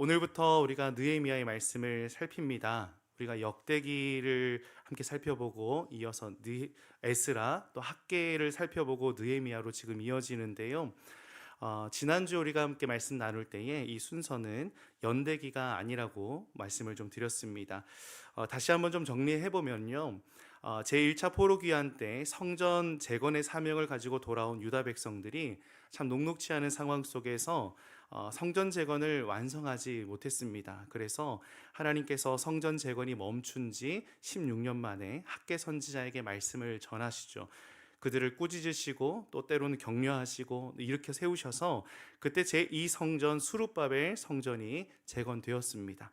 오늘부터 우리가 느헤미야의 말씀을 살핍니다. 우리가 역대기를 함께 살펴보고 이어서 느, 에스라 또 학계를 살펴보고 느헤미야로 지금 이어지는데요. 어, 지난주 우리가 함께 말씀 나눌 때에 이 순서는 연대기가 아니라고 말씀을 좀 드렸습니다. 어, 다시 한번 좀 정리해 보면요. 어, 제1차 포로 귀환 때 성전 재건의 사명을 가지고 돌아온 유다 백성들이 참 녹록치 않은 상황 속에서 어, 성전 재건을 완성하지 못했습니다. 그래서 하나님께서 성전 재건이 멈춘 지 16년 만에 학계 선지자에게 말씀을 전하시죠. 그들을 꾸짖으시고 또 때로는 격려하시고 이렇게 세우셔서 그때 제2 성전 수룹바벨 성전이 재건되었습니다.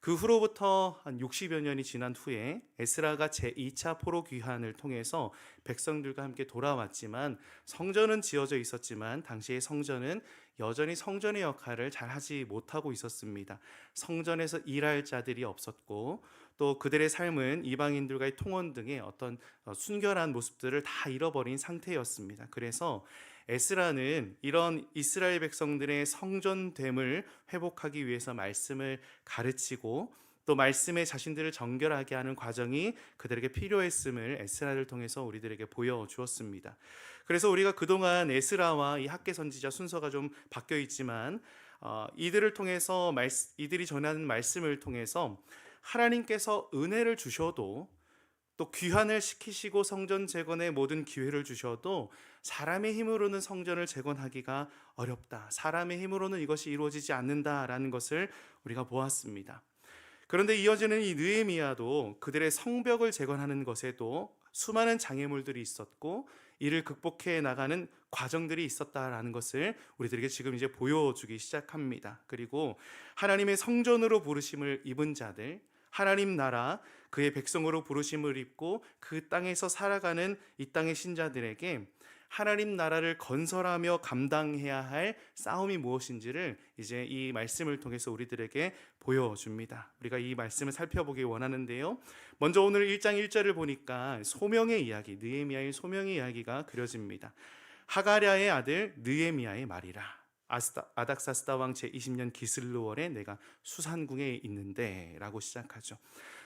그 후로부터 한 60여 년이 지난 후에 에스라가 제2차 포로 귀환을 통해서 백성들과 함께 돌아왔지만 성전은 지어져 있었지만 당시의 성전은 여전히 성전의 역할을 잘 하지 못하고 있었습니다. 성전에서 일할 자들이 없었고 또 그들의 삶은 이방인들과의 통원 등의 어떤 어, 순결한 모습들을 다 잃어버린 상태였습니다. 그래서 에스라는 이런 이스라엘 백성들의 성전됨을 회복하기 위해서 말씀을 가르치고 또 말씀에 자신들을 정결하게 하는 과정이 그들에게 필요했음을 에스라를 통해서 우리들에게 보여 주었습니다. 그래서 우리가 그동안 에스라와 이 학계 선지자 순서가 좀 바뀌어 있지만 어, 이들을 통해서 말, 이들이 전하는 말씀을 통해서 하나님께서 은혜를 주셔도 또 귀환을 시키시고 성전 재건의 모든 기회를 주셔도 사람의 힘으로는 성전을 재건하기가 어렵다. 사람의 힘으로는 이것이 이루어지지 않는다라는 것을 우리가 보았습니다. 그런데 이어지는 이 느헤미야도 그들의 성벽을 재건하는 것에도 수많은 장애물들이 있었고 이를 극복해 나가는 과정들이 있었다라는 것을 우리들에게 지금 이제 보여주기 시작합니다. 그리고 하나님의 성전으로 부르심을 입은 자들, 하나님 나라 그의 백성으로 부르심을 입고 그 땅에서 살아가는 이 땅의 신자들에게 하나님 나라를 건설하며 감당해야 할 싸움이 무엇인지를 이제 이 말씀을 통해서 우리들에게 보여줍니다. 우리가 이 말씀을 살펴보기 원하는데요. 먼저 오늘 1장 1절을 보니까 소명의 이야기, 느헤미야의 소명의 이야기가 그려집니다. 하가랴의 아들 느헤미야의 말이라. 아스타, 아닥사스다 왕 제20년 기슬루월에 내가 수산궁에 있는데 라고 시작하죠.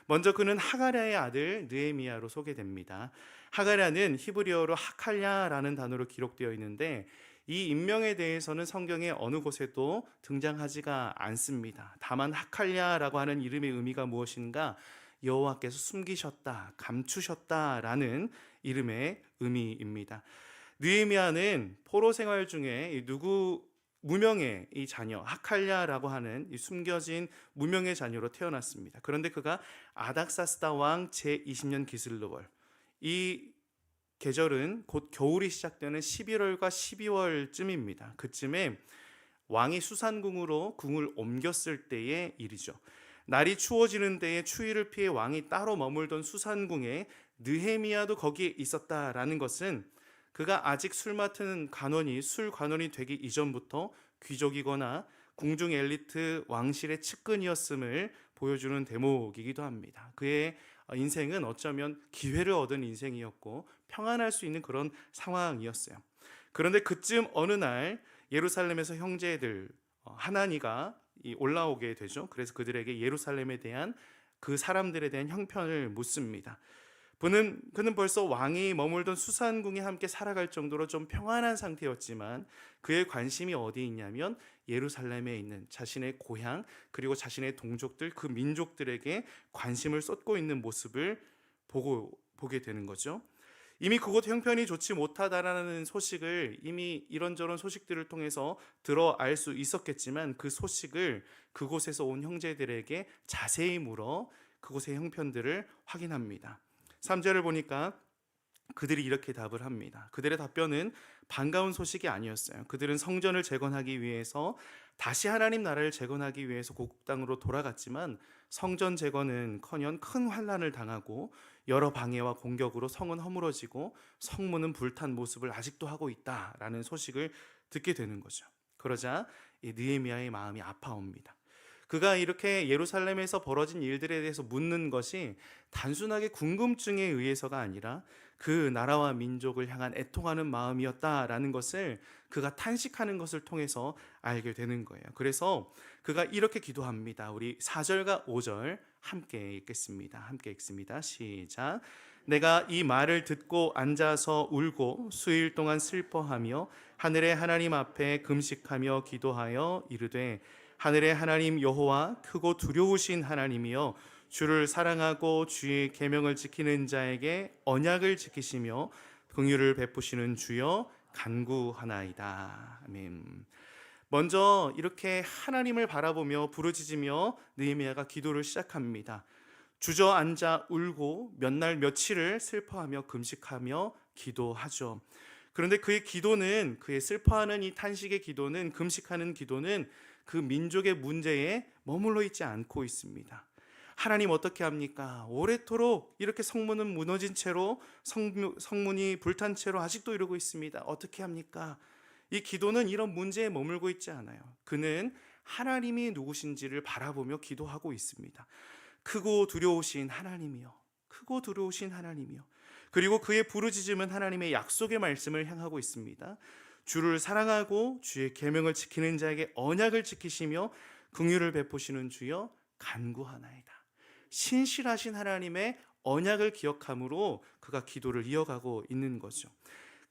먼저 그는 하가랴의 아들 느헤미야로 소개됩니다. 하가랴는 히브리어로 하칼랴라는 단어로 기록되어 있는데 이 인명에 대해서는 성경의 어느 곳에도 등장하지가 않습니다. 다만 하칼랴라고 하는 이름의 의미가 무엇인가? 여호와께서 숨기셨다, 감추셨다라는 이름의 의미입니다. 느헤미야는 포로 생활 중에 누구 무명의 이 자녀 하칼랴라고 하는 이 숨겨진 무명의 자녀로 태어났습니다. 그런데 그가 아닥사스다 왕 제20년 기슬로월 이 계절은 곧 겨울이 시작되는 11월과 12월쯤입니다. 그쯤에 왕이 수산궁으로 궁을 옮겼을 때의 일이죠. 날이 추워지는 때에 추위를 피해 왕이 따로 머물던 수산궁에 느헤미야도 거기에 있었다라는 것은 그가 아직 술 맡은 관원이 술 관원이 되기 이전부터 귀족이거나 궁중 엘리트 왕실의 측근이었음을 보여주는 대목이기도 합니다. 그의 인생은 어쩌면 기회를 얻은 인생이었고 평안할 수 있는 그런 상황이었어요. 그런데 그쯤 어느 날 예루살렘에서 형제들 어, 하나니가 올라오게 되죠. 그래서 그들에게 예루살렘에 대한 그 사람들에 대한 형편을 묻습니다. 그는, 그는 벌써 왕이 머물던 수산궁에 함께 살아갈 정도로 좀 평안한 상태였지만 그의 관심이 어디 있냐면 예루살렘에 있는 자신의 고향 그리고 자신의 동족들 그 민족들에게 관심을 쏟고 있는 모습을 보고 보게 되는 거죠. 이미 그곳 형편이 좋지 못하다라는 소식을 이미 이런저런 소식들을 통해서 들어 알 수 있었겠지만 그 소식을 그곳에서 온 형제들에게 자세히 물어 그곳의 형편들을 확인합니다. 3절을 보니까 그들이 이렇게 답을 합니다. 그들의 답변은 반가운 소식이 아니었어요. 그들은 성전을 재건하기 위해서 다시 하나님 나라를 재건하기 위해서 고국 땅으로 돌아갔지만 성전 재건은 커녕 큰 환란을 당하고 여러 방해와 공격으로 성은 허물어지고 성문은 불탄 모습을 아직도 하고 있다라는 소식을 듣게 되는 거죠. 그러자 이 느헤미야의 마음이 아파옵니다. 그가 이렇게 예루살렘에서 벌어진 일들에 대해서 묻는 것이 단순하게 궁금증에 의해서가 아니라 그 나라와 민족을 향한 애통하는 마음이었다라는 것을 그가 탄식하는 것을 통해서 알게 되는 거예요. 그래서 그가 이렇게 기도합니다. 우리 4절과 5절 함께 읽겠습니다. 함께 읽습니다. 시작. 내가 이 말을 듣고 앉아서 울고 수일 동안 슬퍼하며 하늘의 하나님 앞에 금식하며 기도하여 이르되 하늘의 하나님 여호와 크고 두려우신 하나님이여 주를 사랑하고 주의 계명을 지키는 자에게 언약을 지키시며 긍휼을 베푸시는 주여 간구하나이다. 아멘. 먼저 이렇게 하나님을 바라보며 부르짖으며 느헤미야가 기도를 시작합니다. 주저앉아 울고 몇 날 며칠을 슬퍼하며 금식하며 기도하죠. 그런데 그의 기도는 그의 슬퍼하는 이 탄식의 기도는 금식하는 기도는 그 민족의 문제에 머물러 있지 않고 있습니다. 하나님 어떻게 합니까? 오래도록 이렇게 성문은 무너진 채로 성, 성문이 불탄 채로 아직도 이러고 있습니다. 어떻게 합니까? 이 기도는 이런 문제에 머물고 있지 않아요. 그는 하나님이 누구신지를 바라보며 기도하고 있습니다. 크고 두려우신 하나님이요. 크고 두려우신 하나님이요. 그리고 그의 부르짖음은 하나님의 약속의 말씀을 향하고 있습니다. 주를 사랑하고 주의 계명을 지키는 자에게 언약을 지키시며 긍휼을 베푸시는 주여 간구하나이다. 신실하신 하나님의 언약을 기억함으로 그가 기도를 이어가고 있는 거죠.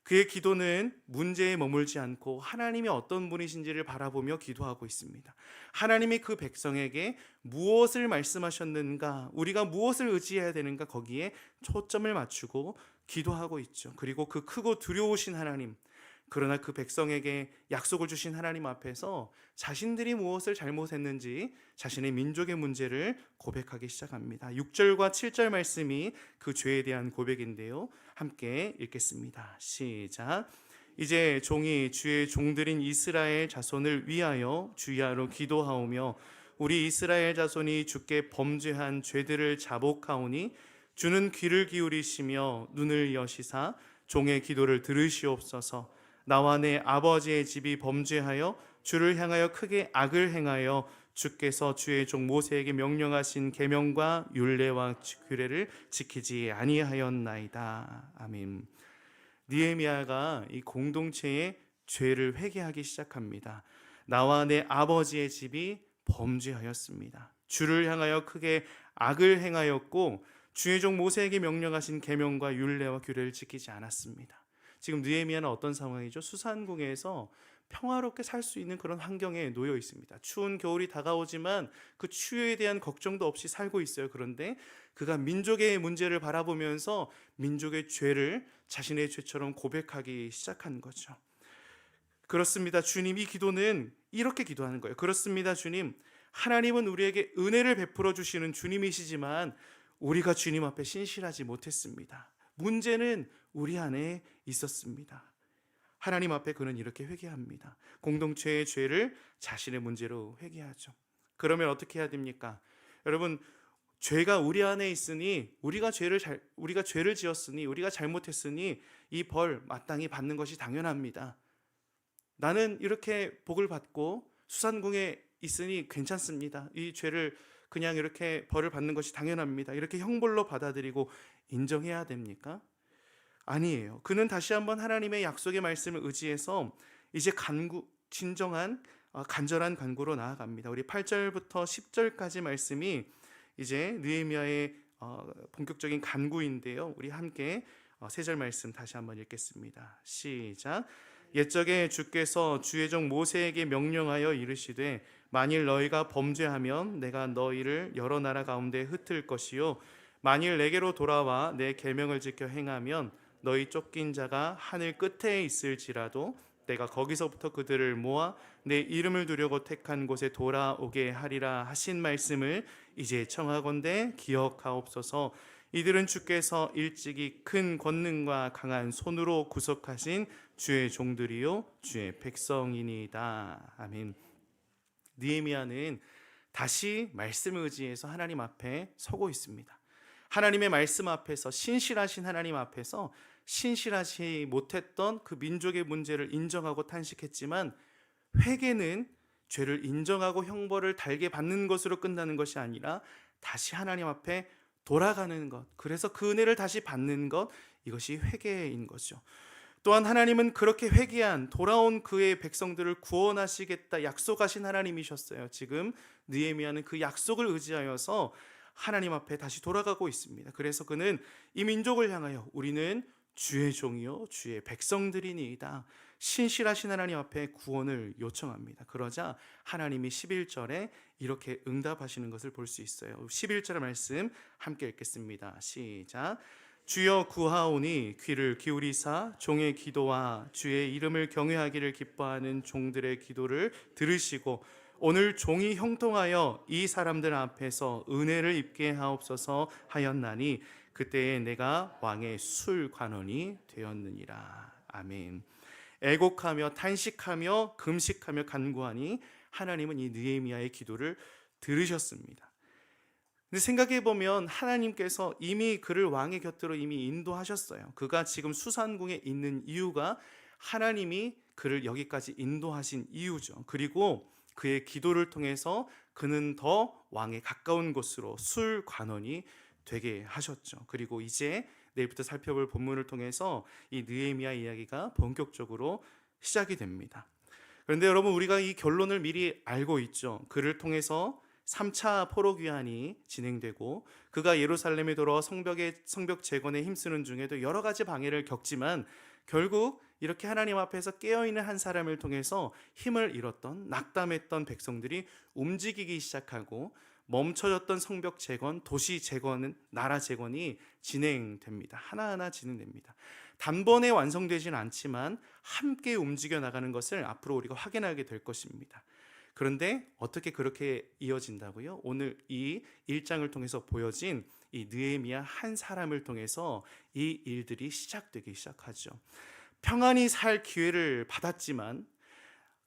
그의 기도는 문제에 머물지 않고 하나님이 어떤 분이신지를 바라보며 기도하고 있습니다. 하나님이 그 백성에게 무엇을 말씀하셨는가, 우리가 무엇을 의지해야 되는가 거기에 초점을 맞추고 기도하고 있죠. 그리고 그 크고 두려우신 하나님, 그러나 그 백성에게 약속을 주신 하나님 앞에서 자신들이 무엇을 잘못했는지 자신의 민족의 문제를 고백하기 시작합니다. 6절과 7절 말씀이 그 죄에 대한 고백인데요. 함께 읽겠습니다. 시작. 이제 종이 주의 종들인 이스라엘 자손을 위하여 주야로 기도하오며 우리 이스라엘 자손이 주께 범죄한 죄들을 자복하오니 주는 귀를 기울이시며 눈을 여시사 종의 기도를 들으시옵소서. 나와 내 아버지의 집이 범죄하여 주를 향하여 크게 악을 행하여 주께서 주의 종 모세에게 명령하신 계명과 율례와 규례를 지키지 아니하였나이다. 아멘. 니에미아가 이 공동체의 죄를 회개하기 시작합니다. 나와 내 아버지의 집이 범죄하였습니다. 주를 향하여 크게 악을 행하였고 주의 종 모세에게 명령하신 계명과 율례와 규례를 지키지 않았습니다. 지금 느헤미야는 어떤 상황이죠? 수산궁에서 평화롭게 살 수 있는 그런 환경에 놓여 있습니다. 추운 겨울이 다가오지만 그 추위에 대한 걱정도 없이 살고 있어요. 그런데 그가 민족의 문제를 바라보면서 민족의 죄를 자신의 죄처럼 고백하기 시작한 거죠. 그렇습니다. 주님, 이 기도는 이렇게 기도하는 거예요. 그렇습니다. 주님. 하나님은 우리에게 은혜를 베풀어 주시는 주님이시지만 우리가 주님 앞에 신실하지 못했습니다. 문제는 우리 안에 있었습니다. 하나님 앞에 그는 이렇게 회개합니다. 공동체의 죄를 자신의 문제로 회개하죠. 그러면 어떻게 해야 됩니까? 여러분 죄가 우리 안에 있으니 우리가 죄를 잘 우리가 죄를 지었으니 우리가 잘못했으니 이 벌 마땅히 받는 것이 당연합니다. 나는 이렇게 복을 받고 수산궁에 있으니 괜찮습니다. 이 죄를 그냥 이렇게 벌을 받는 것이 당연합니다. 이렇게 형벌로 받아들이고 인정해야 됩니까? 아니에요. 그는 다시 한번 하나님의 약속의 말씀을 의지해서 이제 간구 진정한 어, 간절한 간구로 나아갑니다. 우리 8절부터 10절까지 말씀이 이제 느헤미야의 어, 본격적인 간구인데요. 우리 함께 어, 세절 말씀 다시 한번 읽겠습니다. 시작. 옛적에 주께서 주의 종 모세에게 명령하여 이르시되 만일 너희가 범죄하면 내가 너희를 여러 나라 가운데 흩을 것이요 만일 내게로 돌아와 내 계명을 지켜 행하면 너희 쫓긴 자가 하늘 끝에 있을지라도 내가 거기서부터 그들을 모아 내 이름을 두려고 택한 곳에 돌아오게 하리라 하신 말씀을 이제 청하건대 기억하옵소서. 이들은 주께서 일찍이 큰 권능과 강한 손으로 구속하신 주의 종들이요 주의 백성이니이다. 아멘. 느헤미야는 다시 말씀을 의지해서 하나님 앞에 서고 있습니다. 하나님의 말씀 앞에서 신실하신 하나님 앞에서 신실하지 못했던 그 민족의 문제를 인정하고 탄식했지만 회개는 죄를 인정하고 형벌을 달게 받는 것으로 끝나는 것이 아니라 다시 하나님 앞에 돌아가는 것. 그래서 그 은혜를 다시 받는 것. 이것이 회개인 거죠. 또한 하나님은 그렇게 회개한 돌아온 그의 백성들을 구원하시겠다 약속하신 하나님이셨어요. 지금 느헤미야는 그 약속을 의지하여서 하나님 앞에 다시 돌아가고 있습니다. 그래서 그는 이 민족을 향하여 우리는 주의 종이요 주의 백성들이니이다. 신실하신 하나님 앞에 구원을 요청합니다. 그러자 하나님이 11절에 이렇게 응답하시는 것을 볼 수 있어요. 11절의 말씀 함께 읽겠습니다. 시작. 주여 구하오니 귀를 기울이사 종의 기도와 주의 이름을 경외하기를 기뻐하는 종들의 기도를 들으시고 오늘 종이 형통하여 이 사람들 앞에서 은혜를 입게 하옵소서 하였나니 그때에 내가 왕의 술 관원이 되었느니라. 아멘. 애곡하며 탄식하며 금식하며 간구하니 하나님은 이 느헤미야의 기도를 들으셨습니다. 근데 생각해 보면 하나님께서 이미 그를 왕의 곁으로 이미 인도하셨어요. 그가 지금 수산궁에 있는 이유가 하나님이 그를 여기까지 인도하신 이유죠. 그리고 그의 기도를 통해서 그는 더 왕에 가까운 곳으로 술 관원이 되게 하셨죠. 그리고 이제 내일부터 살펴볼 본문을 통해서 이 느헤미야 이야기가 본격적으로 시작이 됩니다. 그런데 여러분 우리가 이 결론을 미리 알고 있죠. 그를 통해서 3차 포로 귀환이 진행되고 그가 예루살렘에 돌아와 성벽의 성벽 재건에 힘쓰는 중에도 여러 가지 방해를 겪지만 결국 이렇게 하나님 앞에서 깨어 있는 한 사람을 통해서 힘을 잃었던 낙담했던 백성들이 움직이기 시작하고 멈춰졌던 성벽 재건, 도시 재건은 나라 재건이 진행됩니다. 하나하나 진행됩니다. 단번에 완성되지는 않지만 함께 움직여 나가는 것을 앞으로 우리가 확인하게 될 것입니다. 그런데 어떻게 그렇게 이어진다고요? 오늘 이 일장을 통해서 보여진 이 느헤미야 한 사람을 통해서 이 일들이 시작되기 시작하죠. 평안히 살 기회를 받았지만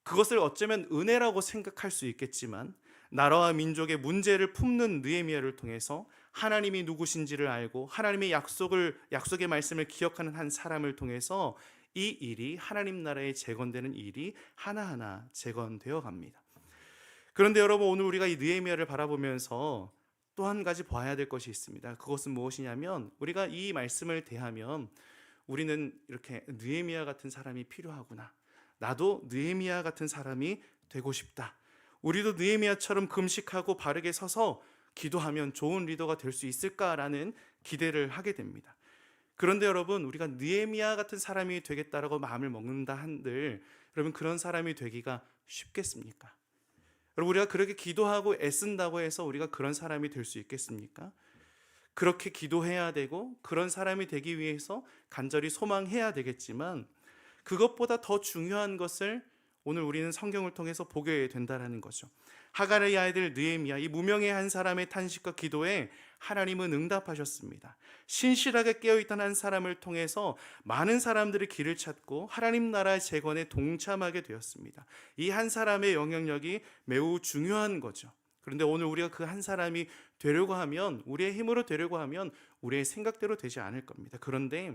그것을 어쩌면 은혜라고 생각할 수 있겠지만 나라와 민족의 문제를 품는 느헤미야를 통해서 하나님이 누구신지를 알고 하나님의 약속을 약속의 말씀을 기억하는 한 사람을 통해서 이 일이 하나님 나라에 재건되는 일이 하나하나 재건되어 갑니다. 그런데 여러분 오늘 우리가 이 느헤미야를 바라보면서 또 한 가지 봐야 될 것이 있습니다. 그것은 무엇이냐면 우리가 이 말씀을 대하면 우리는 이렇게 느헤미야 같은 사람이 필요하구나. 나도 느헤미야 같은 사람이 되고 싶다. 우리도 느헤미야처럼 금식하고 바르게 서서 기도하면 좋은 리더가 될 수 있을까라는 기대를 하게 됩니다. 그런데 여러분 우리가 느헤미야 같은 사람이 되겠다라고 마음을 먹는다 한들 여러분 그런 사람이 되기가 쉽겠습니까? 여러분 우리가 그렇게 기도하고 애쓴다고 해서 우리가 그런 사람이 될 수 있겠습니까? 그렇게 기도해야 되고 그런 사람이 되기 위해서 간절히 소망해야 되겠지만 그것보다 더 중요한 것을 오늘 우리는 성경을 통해서 보게 된다라는 거죠. 하가르의 아이들 느헤미야 이 무명의 한 사람의 탄식과 기도에 하나님은 응답하셨습니다. 신실하게 깨어 있던 한 사람을 통해서 많은 사람들이 길을 찾고 하나님 나라 재건에 동참하게 되었습니다. 이 한 사람의 영향력이 매우 중요한 거죠. 그런데 오늘 우리가 그 한 사람이 되려고 하면 우리의 힘으로 되려고 하면 우리의 생각대로 되지 않을 겁니다. 그런데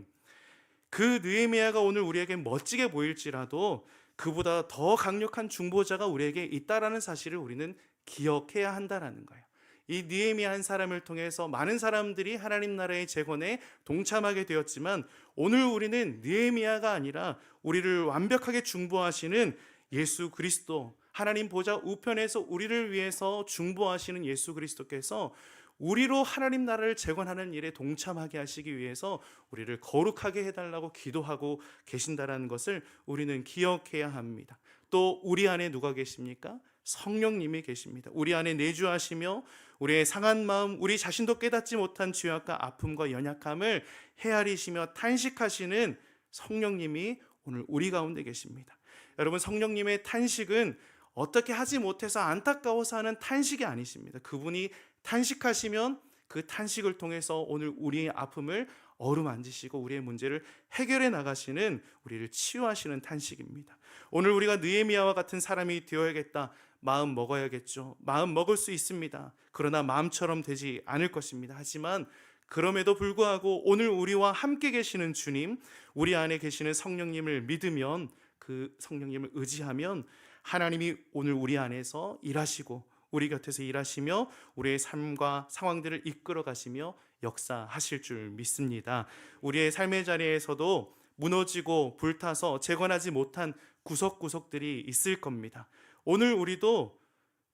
그 느헤미야가 오늘 우리에게 멋지게 보일지라도 그보다 더 강력한 중보자가 우리에게 있다라는 사실을 우리는 기억해야 한다라는 거예요. 이 느헤미야 한 사람을 통해서 많은 사람들이 하나님 나라의 재건에 동참하게 되었지만 오늘 우리는 느헤미야가 아니라 우리를 완벽하게 중보하시는 예수 그리스도 하나님 보좌 우편에서 우리를 위해서 중보하시는 예수 그리스도께서 우리로 하나님 나라를 재건하는 일에 동참하게 하시기 위해서 우리를 거룩하게 해달라고 기도하고 계신다라는 것을 우리는 기억해야 합니다. 또 우리 안에 누가 계십니까? 성령님이 계십니다. 우리 안에 내주하시며 우리의 상한 마음, 우리 자신도 깨닫지 못한 죄악과 아픔과 연약함을 헤아리시며 탄식하시는 성령님이 오늘 우리 가운데 계십니다. 여러분 성령님의 탄식은 어떻게 하지 못해서 안타까워서 하는 탄식이 아니십니다. 그분이 탄식하시면 그 탄식을 통해서 오늘 우리의 아픔을 어루만지시고 우리의 문제를 해결해 나가시는 우리를 치유하시는 탄식입니다. 오늘 우리가 느헤미야와 같은 사람이 되어야겠다. 마음 먹어야겠죠. 마음 먹을 수 있습니다. 그러나 마음처럼 되지 않을 것입니다. 하지만 그럼에도 불구하고 오늘 우리와 함께 계시는 주님, 우리 안에 계시는 성령님을 믿으면 그 성령님을 의지하면 하나님이 오늘 우리 안에서 일하시고 우리 곁에서 일하시며 우리의 삶과 상황들을 이끌어 가시며 역사하실 줄 믿습니다. 우리의 삶의 자리에서도 무너지고 불타서 재건하지 못한 구석구석들이 있을 겁니다. 오늘 우리도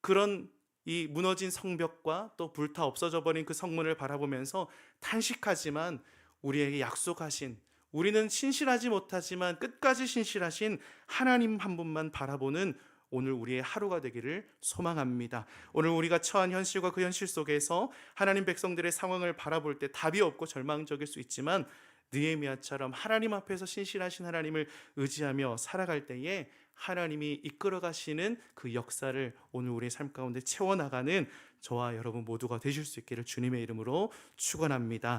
그런 이 무너진 성벽과 또 불타 없어져 버린 그 성문을 바라보면서 탄식하지만 우리에게 약속하신 우리는 신실하지 못하지만 끝까지 신실하신 하나님 한 분만 바라보는 오늘 우리의 하루가 되기를 소망합니다. 오늘 우리가 처한 현실과 그 현실 속에서 하나님 백성들의 상황을 바라볼 때 답이 없고 절망적일 수 있지만 느헤미야처럼 하나님 앞에서 신실하신 하나님을 의지하며 살아갈 때에 하나님이 이끌어 가시는 그 역사를 오늘 우리의 삶 가운데 채워 나가는 저와 여러분 모두가 되실 수 있기를 주님의 이름으로 축원합니다.